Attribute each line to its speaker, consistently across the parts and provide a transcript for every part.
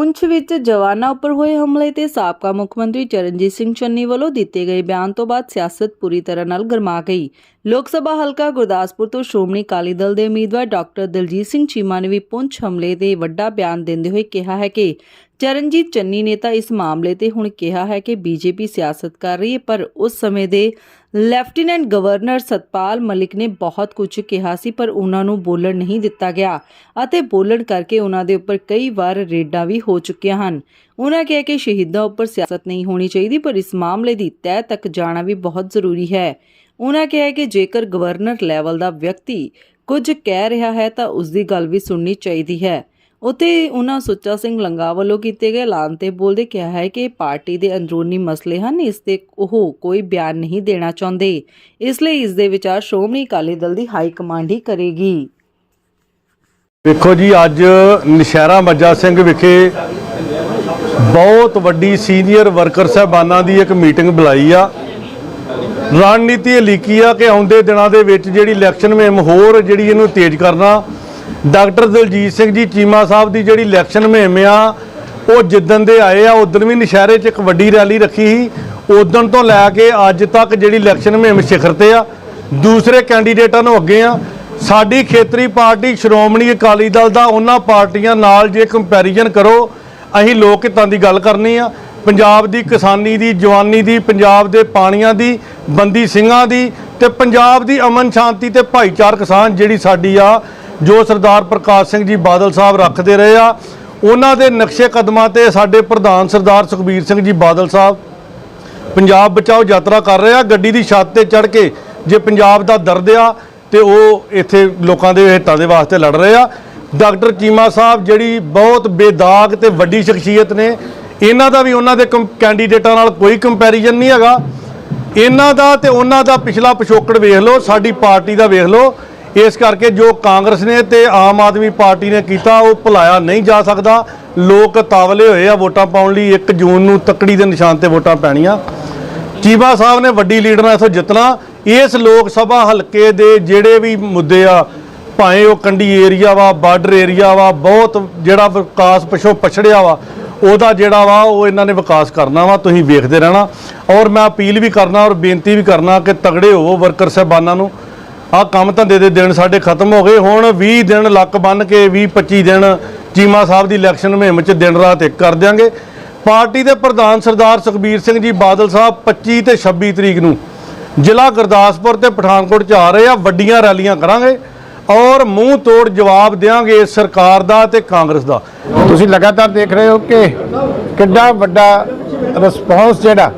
Speaker 1: ਪੁੰਛ ਵਿੱਚ ਜਵਾਨਾਂ ਉੱਪਰ ਹੋਏ ਹਮਲੇ ਤੇ ਸਾਬਕਾ ਮੁੱਖ ਮੰਤਰੀ ਚਰਨਜੀਤ ਸਿੰਘ ਚੰਨੀ ਵੱਲੋਂ ਦਿੱਤੇ ਗਏ ਬਿਆਨ ਤੋਂ ਬਾਅਦ ਸਿਆਸਤ ਪੂਰੀ ਤਰ੍ਹਾਂ ਨਾਲ ਗਰਮਾ ਗਈ। ਲੋਕ ਸਭਾ ਹਲਕਾ ਗੁਰਦਾਸਪੁਰ ਤੋਂ ਸ਼੍ਰੋਮਣੀ ਅਕਾਲੀ ਦਲ ਦੇ ਉਮੀਦਵਾਰ ਡਾਕਟਰ ਦਲਜੀਤ ਸਿੰਘ ਚੀਮਾ ਨੇ ਵੀ ਪੁੰਛ ਹਮਲੇ ਤੇ ਵੱਡਾ ਬਿਆਨ ਦਿੰਦੇ ਹੋਏ ਕਿਹਾ ਹੈ ਕਿ ਚਰਨਜੀਤ ਚੰਨੀ ਨੇ ਤਾਂ ਇਸ ਮਾਮਲੇ ਤੇ ਹੁਣ ਕਿਹਾ ਹੈ ਕਿ ਬੀਜੇਪੀ ਸਿਆਸਤ ਕਰ ਰਹੀ ਹੈ, ਪਰ ਉਸ ਸਮੇਂ ਦੇ ਲੈਫਟੀਨੈਂਟ ਗਵਰਨਰ ਸਤਪਾਲ ਮਲਿਕ ਨੇ ਬਹੁਤ ਕੁਝ ਕਿਹਾ ਸੀ, ਪਰ ਉਹਨਾਂ ਨੂੰ ਬੋਲਣ ਨਹੀਂ ਦਿੱਤਾ ਗਿਆ ਅਤੇ ਬੋਲਣ ਕਰਕੇ ਉਹਨਾਂ ਦੇ ਉੱਪਰ ਕਈ ਵਾਰ ਰੇਡਾਂ ਵੀ ਹੋ ਚੁੱਕੀਆਂ ਹਨ। ਉਹਨਾਂ ਕਿਹਾ ਕਿ ਸ਼ਹੀਦਾਂ ਉੱਪਰ ਸਿਆਸਤ ਨਹੀਂ ਹੋਣੀ ਚਾਹੀਦੀ, ਪਰ ਇਸ ਮਾਮਲੇ ਦੀ ਤਹਿ ਤੱਕ ਜਾਣਾ ਵੀ ਬਹੁਤ ਜ਼ਰੂਰੀ ਹੈ। ਉਹਨਾਂ ਕਿਹਾ ਕਿ ਜੇਕਰ ਗਵਰਨਰ ਲੈਵਲ ਦਾ ਵਿਅਕਤੀ ਕੁਝ ਕਹਿ ਰਿਹਾ ਹੈ, ਤਾਂ ਉਸ ਦੀ ਗੱਲ ਵੀ ਸੁਣਨੀ ਚਾਹੀਦੀ ਹੈ। ਉਤੇ ਉਹਨਾਂ ਸੁੱਚਾ ਸਿੰਘ ਲੰਗਾ ਵੱਲੋਂ ਕੀਤੇ ਗਏ ਐਲਾਨ ਤੇ ਬੋਲਦੇ ਕਿਹਾ ਹੈ ਕਿ ਪਾਰਟੀ ਦੇ ਅੰਦਰੂਨੀ ਮਸਲੇ ਹਨ, ਇਸ ਤੇ ਉਹ ਕੋਈ ਬਿਆਨ ਨਹੀਂ ਦੇਣਾ ਚਾਹੁੰਦੇ। ਇਸ ਲਈ ਇਸ ਦੇ ਵਿਚਾਰ ਸ਼੍ਰੋਮਣੀ ਅਕਾਲੀ ਦਲ ਦੀ ਹਾਈ ਕਮਾਂਡ ਹੀ ਕਰੇਗੀ।
Speaker 2: ਵੇਖੋ ਜੀ, ਅੱਜ ਨਸ਼ਹਿਰਾ ਮੱਜਾ ਸਿੰਘ ਵਿਖੇ ਬਹੁਤ ਵੱਡੀ ਸੀਨੀਅਰ ਵਰਕਰ ਸਾਹਿਬਾਨਾਂ ਦੀ ਇੱਕ ਮੀਟਿੰਗ ਬੁਲਾਈ ਆ। ਰਣਨੀਤੀ ਇਹ ਲਿਖੀ ਆ ਕਿ ਆਉਂਦੇ ਦਿਨਾਂ ਦੇ ਵਿੱਚ ਜਿਹੜੀ ਇਲੈਕਸ਼ਨ ਮੁਹਿੰਮ ਹੋਰ ਜਿਹੜੀ ਇਹਨੂੰ ਤੇਜ਼ ਕਰਨਾ ਡਾਕਟਰ ਦਲਜੀਤ ਸਿੰਘ ਜੀ ਚੀਮਾ ਸਾਹਿਬ ਦੀ ਜਿਹੜੀ ਇਲੈਕਸ਼ਨ ਮੁਹਿੰਮ ਆ, ਉਹ ਜਿੱਦਣ ਦੇ ਆਏ ਆ, ਉਦੋਂ ਵੀ ਨਸ਼ਹਿਰੇ 'ਚ ਇੱਕ ਵੱਡੀ ਰੈਲੀ ਰੱਖੀ ਸੀ। ਉਦੋਂ ਤੋਂ ਲੈ ਕੇ ਅੱਜ ਤੱਕ ਜਿਹੜੀ ਇਲੈਕਸ਼ਨ ਮੁਹਿੰਮ ਸਿਖਰ ਤੇ ਆ, ਦੂਸਰੇ ਕੈਂਡੀਡੇਟਾਂ ਨੂੰ ਅੱਗੇ ਆ। ਸਾਡੀ ਖੇਤਰੀ ਪਾਰਟੀ, ਸ਼੍ਰੋਮਣੀ ਅਕਾਲੀ ਦਲ ਦਾ, ਉਹਨਾਂ ਪਾਰਟੀਆਂ ਨਾਲ ਜੇ ਕੰਪੈਰੀਜ਼ਨ ਕਰੋ, ਅਸੀਂ ਲੋਕ ਹਿੱਤਾਂ ਦੀ ਗੱਲ ਕਰਨੀ ਆ। ਪੰਜਾਬ ਦੀ ਕਿਸਾਨੀ ਦੀ, ਜਵਾਨੀ ਦੀ, ਪੰਜਾਬ ਦੇ ਪਾਣੀਆਂ ਦੀ, ਬੰਦੀ ਸਿੰਘਾਂ ਦੀ ਤੇ ਪੰਜਾਬ ਦੀ ਅਮਨ ਸ਼ਾਂਤੀ ਤੇ ਭਾਈਚਾਰਕ ਸਾਂਝ ਜਿਹੜੀ ਸਾਡੀ ਆ ਜੋ ਸਰਦਾਰ ਪ੍ਰਕਾਸ਼ ਸਿੰਘ ਜੀ ਬਾਦਲ ਸਾਹਿਬ ਰੱਖਦੇ ਰਹੇ ਆ, ਉਹਨਾਂ ਦੇ ਨਕਸ਼ੇ ਕਦਮਾਂ ਤੇ ਸਾਡੇ ਪ੍ਰਧਾਨ ਸਰਦਾਰ ਸੁਖਬੀਰ ਸਿੰਘ ਜੀ ਬਾਦਲ ਸਾਹਿਬ ਪੰਜਾਬ ਬਚਾਓ ਯਾਤਰਾ ਕਰ ਰਹੇ ਆ, ਗੱਡੀ ਦੀ ਛੱਤ ਤੇ ਚੜ ਕੇ ਜੇ ਪੰਜਾਬ ਦਾ ਦਰਦ ਆ ਤੇ ਉਹ ਇੱਥੇ ਲੋਕਾਂ ਦੇ ਹਿੱਤਾਂ ਦੇ ਵਾਸਤੇ ਲੜ ਰਹੇ ਆ। ਡਾਕਟਰ ਚੀਮਾ ਸਾਹਿਬ ਜਿਹੜੀ ਬਹੁਤ ਬੇਦਾਗ ਤੇ ਵੱਡੀ ਸ਼ਖਸੀਅਤ ਨੇ, ਇਹਨਾਂ ਦਾ ਵੀ ਉਹਨਾਂ ਦੇ ਕੰਪ- ਕੈਂਡੀਡੇਟਾਂ ਨਾਲ ਕੋਈ ਕੰਪੈਰੀਜ਼ਨ ਨਹੀਂ ਹੈਗਾ। ਇਹਨਾਂ ਦਾ ਤੇ ਉਹਨਾਂ ਦਾ ਪਿਛਲਾ ਪਿਛੋਕੜ ਵੇਖ ਲਓ, ਸਾਡੀ ਪਾਰਟੀ ਦਾ ਵੇਖ ਲਓ ਇਸ ਕਰਕੇ ਜੋ ਕਾਂਗਰਸ ਨੇ ਤੇ ਆਮ ਆਦਮੀ ਪਾਰਟੀ ਨੇ ਕੀਤਾ, ਉਹ ਭੁਲਾਇਆ ਨਹੀਂ ਜਾ ਸਕਦਾ। ਲੋਕ ਤਾਵਲੇ ਹੋਏ ਆ ਵੋਟਾਂ ਪਾਉਣ ਲਈ। 1 ਜੂਨ ਨੂੰ ਤੱਕੜੀ ਦੇ ਨਿਸ਼ਾਨ ਤੇ ਵੋਟਾਂ ਪੈਣੀਆਂ। ਚੀਮਾ ਸਾਹਿਬ ਨੇ ਵੱਡੀ ਲੀਡ ਨਾਲ ਇਥੋਂ ਜਿੱਤਣਾ। ਇਸ ਲੋਕ ਸਭਾ ਹਲਕੇ ਦੇ ਜਿਹੜੇ ਵੀ ਮੁੱਦੇ ਆ, ਭਾਵੇਂ ਉਹ ਕੰਡੀ ਏਰੀਆ ਵਾ, ਬਾਰਡਰ ਏਰੀਆ ਵਾ, ਬਹੁਤ ਜਿਹੜਾ ਵਿਕਾਸ ਪਿਛੋਂ ਪਛੜਿਆ ਵਾ, ਉਹਦਾ ਜਿਹੜਾ ਵਾ, ਉਹ ਇਹਨਾਂ ਨੇ ਵਿਕਾਸ ਕਰਨਾ ਵਾ। ਤੁਸੀਂ ਵੇਖਦੇ ਰਹਿਣਾ। ਔਰ ਮੈਂ ਅਪੀਲ ਵੀ ਕਰਨਾ ਔਰ ਬੇਨਤੀ ਵੀ ਕਰਨਾ ਕਿ ਤਗੜੇ ਹੋਵੋ ਵਰਕਰ ਸਾਹਿਬਾਨਾਂ ਨੂੰ। ਆਹ ਕੰਮ ਧੰਦੇ ਦੇ ਦਿਨ ਸਾਡੇ ਖਤਮ ਹੋ ਗਏ। ਹੁਣ 20 ਦਿਨ ਲੱਕ ਬੰਨ ਕੇ 20 25 ਦਿਨ ਚੀਮਾ ਸਾਹਿਬ ਦੀ ਇਲੈਕਸ਼ਨ ਮੁਹਿੰਮ 'ਚ ਦਿਨ ਰਾਤ ਇੱਕ ਕਰ ਦਿਆਂਗੇ। ਪਾਰਟੀ ਦੇ ਪ੍ਰਧਾਨ ਸਰਦਾਰ ਸੁਖਬੀਰ ਸਿੰਘ ਜੀ ਬਾਦਲ ਸਾਹਿਬ 25 ਤੇ 26 ਤਰੀਕ ਨੂੰ ਜ਼ਿਲ੍ਹਾ ਗੁਰਦਾਸਪੁਰ ਤੇ ਪਠਾਨਕੋਟ 'ਚ ਆ ਰਹੇ ਆ, ਵੱਡੀਆਂ ਰੈਲੀਆਂ ਕਰਾਂਗੇ ਔਰ ਮੂੰਹ ਤੋੜ ਜਵਾਬ ਦੇਵਾਂਗੇ ਸਰਕਾਰ ਦਾ ਤੇ ਕਾਂਗਰਸ ਦਾ।
Speaker 3: ਤੁਸੀਂ ਲਗਾਤਾਰ ਦੇਖ ਰਹੇ ਹੋ ਕਿ ਕਿੰਨਾ ਵੱਡਾ ਰਿਸਪੌਂਸ ਜਿਹੜਾ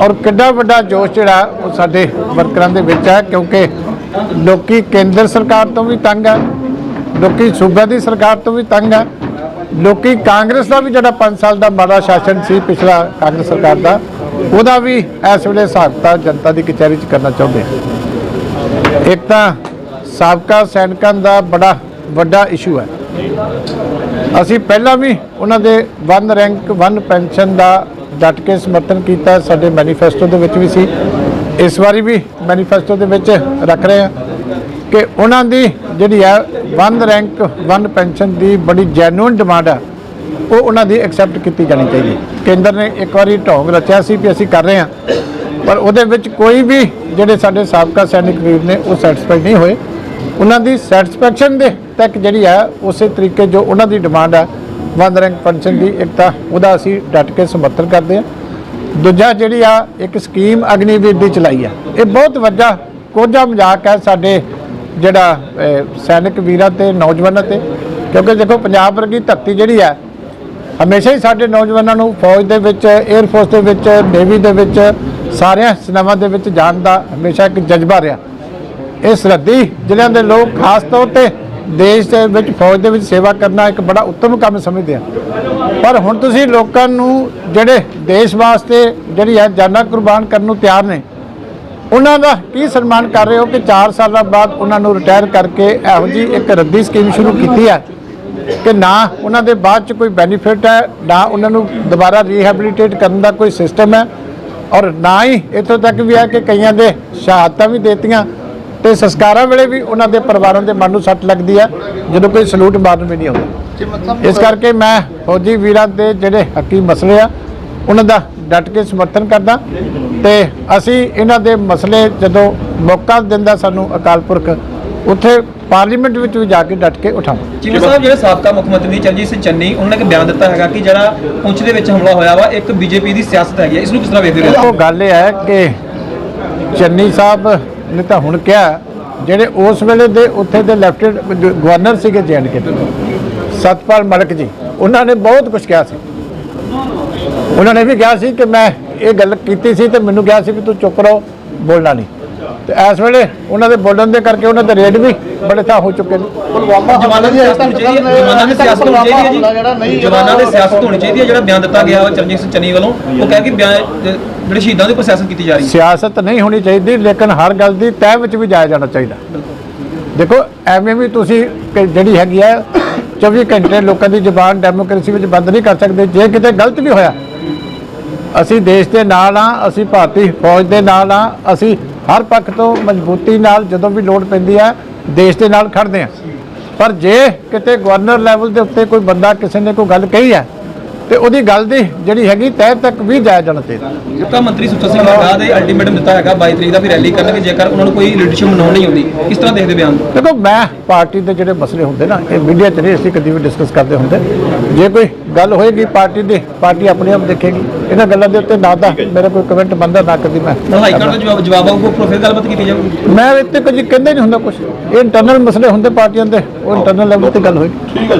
Speaker 3: ਔਰ ਕਿੰਨਾ ਵੱਡਾ ਜੋਸ਼ ਜਿਹੜਾ ਉਹ ਸਾਡੇ ਵਰਕਰਾਂ ਦੇ ਵਿੱਚ ਹੈ, ਕਿਉਂਕਿ ਲੋਕੀ ਕੇਂਦਰ ਸਰਕਾਰ ਤੋਂ ਵੀ ਤੰਗ ਹੈ, ਲੋਕੀ ਸੂਬੇ ਦੀ ਸਰਕਾਰ ਤੋਂ ਵੀ ਤੰਗ ਹੈ, ਲੋਕੀ ਕਾਂਗਰਸ ਦਾ ਵੀ ਜਿਹੜਾ 5 ਸਾਲ ਦਾ ਮਾੜਾ ਸ਼ਾਸਨ ਸੀ ਪਿਛਲਾ ਕਾਂਗਰਸ ਸਰਕਾਰ ਦਾ, ਉਹਦਾ ਵੀ ਇਸ ਵੇਲੇ ਹਿਸਾਬ ਕਿਤਾਬ ਜਨਤਾ ਦੀ ਕਚਹਿਰੀ 'ਚ ਕਰਨਾ ਚਾਹੁੰਦੇ ਆ। ਇੱਕ ਤਾਂ ਸਾਬਕਾ ਸੈਨਿਕਾਂ ਦਾ ਬੜਾ ਵੱਡਾ ਇਸ਼ੂ ਹੈ ਅਸੀਂ ਪਹਿਲਾਂ ਵੀ ਉਹਨਾਂ ਦੇ ਵਨ ਰੈਂਕ, ਵਨ ਪੈਨਸ਼ਨ ਦਾ ਡਟ ਕੇ ਸਮਰਥਨ ਕੀਤਾ ਸਾਡੇ ਮੈਨੀਫੈਸਟੋ ਦੇ ਵਿੱਚ ਵੀ ਸੀ। ਇਸ ਵਾਰੀ ਵੀ ਮੈਨੀਫੈਸਟੋ ਦੇ ਵਿੱਚ ਰੱਖ ਰਹੇ ਹਾਂ ਕਿ ਉਹਨਾਂ ਦੀ ਜਿਹੜੀ ਹੈ ਵਨ ਰੈਂਕ, ਵਨ ਪੈਨਸ਼ਨ ਦੀ ਬੜੀ ਜੈਨੂਇਨ ਡਿਮਾਂਡ ਆ ਉਹ ਉਹਨਾਂ ਦੀ ਐਕਸੈਪਟ ਕੀਤੀ ਜਾਣੀ ਚਾਹੀਦੀ। ਕੇਂਦਰ ਨੇ ਇੱਕ ਵਾਰੀ ਢੋਂਗ ਰਚਿਆ ਸੀ ਵੀ ਅਸੀਂ ਕਰ ਰਹੇ ਹਾਂ, ਪਰ ਉਹਦੇ ਵਿੱਚ ਕੋਈ ਵੀ ਜਿਹੜੇ ਸਾਡੇ ਸਾਬਕਾ ਸੈਨਿਕ ਵੀਰ ਨੇ, ਉਹ ਸੈਟੀਸਫਾਈ ਨਹੀਂ ਹੋਏ। ਉਹਨਾਂ ਦੀ ਸੈਟੀਸਫੈਕਸ਼ਨ ਦੇ ਤੱਕ ਜਿਹੜੀ ਹੈ, ਉਸੇ ਤਰੀਕੇ ਜੋ ਉਹਨਾਂ ਦੀ ਡਿਮਾਂਡ ਆ ਵਨ ਰੈਂਕ ਪੈਨਸ਼ਨ ਦੀ ਇੱਕ ਤਾਂ ਉਹਦਾ ਅਸੀਂ ਡਟ ਕੇ ਸਮਰਥਨ ਕਰਦੇ ਹਾਂ। ਦੂਜਾ ਜਿਹੜੀ ਆ, ਇੱਕ ਸਕੀਮ ਅਗਨੀਵੀਰ ਦੀ ਚਲਾਈ ਆ। ਇਹ ਬਹੁਤ ਵੱਡਾ ਕੋਝਾ ਮਜ਼ਾਕ ਹੈ ਸਾਡੇ ਜਿਹੜਾ ਸੈਨਿਕ ਵੀਰਾਂ ਤੇ, ਨੌਜਵਾਨਾਂ ਤੇ। ਕਿਉਂਕਿ ਦੇਖੋ, ਪੰਜਾਬ ਵਰਗੀ ਧਰਤੀ ਜਿਹੜੀ ਹੈ ਹਮੇਸ਼ਾ ਹੀ ਸਾਡੇ ਨੌਜਵਾਨਾਂ ਨੂੰ ਫੌਜ ਦੇ ਵਿੱਚ 에ਅਰ ਫੋਰਸ ਦੇ ਵਿੱਚ ਨੇਵੀ ਦੇ ਵਿੱਚ, ਸਾਰਿਆਂ ਸੇਨਾਵਾਂ ਦੇ ਵਿੱਚ ਜਾਣ ਦਾ ਹਮੇਸ਼ਾ ਇੱਕ ਜਜ਼ਬਾ ਰਿਹਾ। ਇਹ ਸਰਹੱਦੀ ਜ਼ਿਲ੍ਹਿਆਂ ਦੇ ਲੋਕ ਖਾਸ ਤੌਰ ਤੇ ਦੇਸ਼ ਦੇ ਵਿੱਚ, ਫੌਜ ਦੇ ਵਿੱਚ ਸੇਵਾ ਕਰਨਾ ਇੱਕ ਬੜਾ ਉੱਤਮ ਕੰਮ ਸਮਝਦੇ ਆ। ਪਰ ਹੁਣ ਤੁਸੀਂ ਲੋਕਾਂ ਨੂੰ ਜਿਹੜੇ ਦੇਸ਼ ਵਾਸਤੇ ਜਿਹੜੀ ਹੈ ਜਾਨਾਂ ਕੁਰਬਾਨ ਕਰਨ ਨੂੰ ਤਿਆਰ ਨੇ, ਉਹਨਾਂ ਦਾ ਕੀ ਸਨਮਾਨ ਕਰ ਰਹੇ ਹੋ ਕਿ 4 ਸਾਲਾਂ ਬਾਅਦ ਉਹਨਾਂ ਨੂੰ ਰਿਟਾਇਰ ਕਰਕੇ ਇਹੋ ਜੀ ਇੱਕ ਰੱਦੀ ਸਕੀਮ ਸ਼ੁਰੂ ਕੀਤੀ ਹੈ ਕਿ ਨਾ ਉਹਨਾਂ ਦੇ ਬਾਅਦ ਚ ਕੋਈ ਬੈਨੀਫਿਟ ਹੈ, ਨਾ ਉਹਨਾਂ ਨੂੰ ਦੁਬਾਰਾ ਰੀਹੈਬਿਲਿਟੇਟ ਕਰਨ ਦਾ ਕੋਈ ਸਿਸਟਮ ਹੈ ਔਰ ਨਾ ਹੀ ਇੱਥੋਂ ਤੱਕ ਵੀ ਹੈ ਕਿ ਕਈਆਂ ਦੇ ਸ਼ਹਾਦਤਾਂ ਵੀ ਦੇਤੀਆਂ। ਤੇ ਸੰਸਕਾਰਾਂ ਵੇਲੇ ਵੀ ਉਹਨਾਂ ਦੇ ਪਰਿਵਾਰਾਂ ਦੇ ਮਨ ਨੂੰ ਸੱਟ ਲੱਗਦੀ ਹੈ ਜਦੋਂ ਕੋਈ ਸਲੂਟ ਮਾਰਨ ਵੀ ਨਹੀਂ ਆਉਂਦਾ। ਇਸ ਕਰਕੇ ਮੈਂ ਫੌਜੀ ਵੀਰਾਂ ਦੇ ਜਿਹੜੇ ਹੱਕੀ ਮਸਲੇ ਆ ਉਹਨਾਂ ਦਾ ਡਟ ਕੇ ਸਮਰਥਨ ਕਰਦਾ ਤੇ ਅਸੀਂ ਇਹਨਾਂ ਦੇ ਮਸਲੇ ਜਦੋਂ ਮੌਕਾ ਦਿੰਦਾ ਸਾਨੂੰ ਅਕਾਲ ਪੁਰਖ ਉੱਥੇ ਪਾਰਲੀਮੈਂਟ ਵਿੱਚ ਵੀ ਜਾ ਕੇ ਡਟ ਕੇ ਉਠਾਵਾਂ
Speaker 4: ਚੀਮਾ ਸਾਹਿਬ ਜਿਹੜੇ ਸਾਬਕਾ ਮੁੱਖ ਮੰਤਰੀ ਚਰਨਜੀਤ ਸਿੰਘ ਚੰਨੀ ਉਹਨਾਂ ਨੇ ਇੱਕ ਬਿਆਨ ਦਿੱਤਾ ਹੈਗਾ ਕਿ ਜਿਹੜਾ ਪੁੰਛ ਦੇ ਵਿੱਚ ਹਮਲਾ ਹੋਇਆ ਵਾ ਇੱਕ ਬੀਜੇਪੀ ਦੀ ਸਿਆਸਤ ਹੈਗੀ ਹੈ ਇਸ ਨੂੰ ਕਿਸ ਤਰ੍ਹਾਂ ਵੇਖਦੇ ਹੋ
Speaker 3: ਉਹ ਗੱਲ ਇਹ ਹੈ ਕਿ ਚੰਨੀ ਸਾਹਿਬ ਨੇ ਤਾਂ ਹੁਣ ਕਿਹਾ ਜਿਹੜੇ ਉਸ ਵੇਲੇ ਦੇ ਉੱਥੇ ਦੇ ਲੈਫਟੀਨੈਂਟ ਗਵਰਨਰ ਸੀਗੇ ਜੈਨਕੇ ਕੇ ਸਤਪਾਲ ਮਲਕ ਜੀ, ਉਹਨਾਂ ਨੇ ਬਹੁਤ ਕੁਝ ਕਿਹਾ ਸੀ। ਉਹਨਾਂ ਨੇ ਵੀ ਕਿਹਾ ਸੀ ਕਿ ਮੈਂ ਇਹ ਗੱਲ ਕੀਤੀ ਸੀ ਤੇ ਮੈਨੂੰ ਕਿਹਾ ਸੀ ਵੀ ਤੂੰ ਚੁੱਪ ਰਹੋ, ਬੋਲਣਾ ਨਹੀਂ। ਤੇ ਇਸ ਵੇਲੇ ਉਹਨਾਂ ਦੇ ਬੋਲਣ ਦੇ ਕਰਕੇ ਉਹਨਾਂ ਦੇ ਰੇਟ ਵੀ ਬੜੇ ਥਾਂ ਹੋ ਚੁੱਕੇ ਨੇ।
Speaker 4: ਜਵਾਨਾਂ ਦੀ ਸਿਆਸਤ ਹੋਣੀ ਚਾਹੀਦੀ ਹੈ। ਜਵਾਨਾਂ ਦੀ ਸਿਆਸਤ ਹੋਣੀ ਚਾਹੀਦੀ ਹੈ ਜੀ। ਜਵਾਨਾਂ ਦੀ ਸਿਆਸਤ ਹੋਣੀ ਚਾਹੀਦੀ ਹੈ ਜਿਹੜਾ ਬਿਆਨ ਦਿੱਤਾ ਗਿਆ ਵਾ ਚਰਨਜੀਤ ਸਿੰਘ ਚੰਨੀ ਵੱਲੋਂ ਉਹ ਕਹਿ ਕਿ ਬਿਆਨ ਜਿਹੜੇ ਸ਼ਹੀਦਾਂ ਦੇ ਉੱਪਰ ਸਿਆਸਤ ਕੀਤੀ ਜਾ ਰਹੀ ਹੈ।
Speaker 3: ਸਿਆਸਤ ਨਹੀਂ ਹੋਣੀ ਚਾਹੀਦੀ ਲੇਕਿਨ ਹਰ ਗੱਲ ਦੀ ਤਹਿ ਵਿੱਚ ਵੀ ਜਾਇਆ ਜਾਣਾ ਚਾਹੀਦਾ। ਦੇਖੋ ਐਵੇਂ ਵੀ ਤੁਸੀਂ ਜਿਹੜੀ ਹੈਗੀ ਹੈ 24 ਘੰਟੇ ਲੋਕਾਂ ਦੀ ਜ਼ੁਬਾਨ ਡੈਮੋਕ੍ਰੇਸੀ ਵਿੱਚ ਬੰਦ ਨਹੀਂ ਕਰ ਸਕਦੇ। ਜੇ ਕਿਤੇ ਗਲਤ ਵੀ ਹੋਇਆ ਅਸੀਂ ਦੇਸ਼ ਦੇ ਨਾਲ ਆ ਅਸੀਂ ਭਾਰਤੀ ਫੌਜ ਦੇ ਨਾਲ ਆ ਅਸੀਂ ਹਰ ਪੱਖ ਤੋਂ ਮਜ਼ਬੂਤੀ ਨਾਲ ਜਦੋਂ ਵੀ ਲੋੜ ਪੈਂਦੀ ਹੈ, ਦੇਸ਼ ਦੇ ਨਾਲ ਖੜਦੇ ਆ ਪਰ ਜੇ ਕਿਤੇ ਗਵਰਨਰ ਲੈਵਲ ਦੇ ਉੱਤੇ ਕੋਈ ਬੰਦਾ ਕਿਸੇ ਨੇ ਕੋਈ ਗੱਲ ਕਹੀ ਹੈ ਤੇ ਉਹਦੀ ਗੱਲ ਦੀ ਜਿਹੜੀ ਹੈਗੀ ਤਹਿ ਤੱਕ ਵੀ ਜਾਇਆ ਜਾਣਾ ਚਾਹੀਦਾ
Speaker 4: ਮੁੱਖ ਮੰਤਰੀ ਸੁੱਚਾ ਸਿੰਘ ਲਗਾ ਦੇ ਅਲਟੀਮੇਟਮ ਦਿੱਤਾ ਹੈਗਾ 22 ਤਰੀਕ ਦਾ ਵੀ ਰੈਲੀ ਕਰਨਗੇ ਜੇਕਰ ਉਹਨਾਂ ਨੂੰ ਕੋਈ ਲੀਡਰਸ਼ਿਪ ਬਣਾਉਣ ਨਹੀਂ ਆਉਂਦੀ। ਕਿਸ ਤਰ੍ਹਾਂ ਦੇਖਦੇ ਬਿਆਨ? ਨੂੰ
Speaker 3: ਦੇਖੋ ਮੈਂ ਪਾਰਟੀ ਦੇ ਜਿਹੜੇ ਮਸਲੇ ਹੁੰਦੇ ਨਾ ਇਹ ਮੀਡੀਆ 'ਚ ਨਹੀਂ ਅਸੀਂ ਕਦੀ ਵੀ ਡਿਸਕਸ ਕਰਦੇ ਹੁੰਦੇ। ਜੇ ਕੋਈ ਗੱਲ ਹੋਏਗੀ ਪਾਰਟੀ ਦੀ ਪਾਰਟੀ ਆਪਣੇ ਆਪ ਦੇਖੇਗੀ। ਇਹਨਾਂ ਗੱਲਾਂ ਦੇ ਉੱਤੇ ਨਾ ਤਾਂ ਮੇਰਾ ਕੋਈ ਕਮੈਂਟ ਬੰਦਾ ਨਾ ਕਦੀ ਮੈਂ।
Speaker 4: ਹਾਈ ਕੋਰਟ ਦਾ ਜਵਾਬ ਜਵਾਬ ਆਊਗਾ ਫਿਰ ਗੱਲਬਾਤ ਕੀਤੀ ਜਾਊਗੀ।
Speaker 3: ਮੈਂ ਇੱਥੇ ਕੁਝ ਕਹਿੰਦੇ ਨਹੀਂ ਹੁੰਦਾ ਕੁਝ ਇਹ ਇੰਟਰਨਲ ਮਸਲੇ ਹੁੰਦੇ ਪਾਰਟੀਆਂ ਦੇ ਉਹ ਇੰਟਰਨਲ ਲੈਵਲ ਤੇ ਗੱਲ ਹੋਏਗੀ।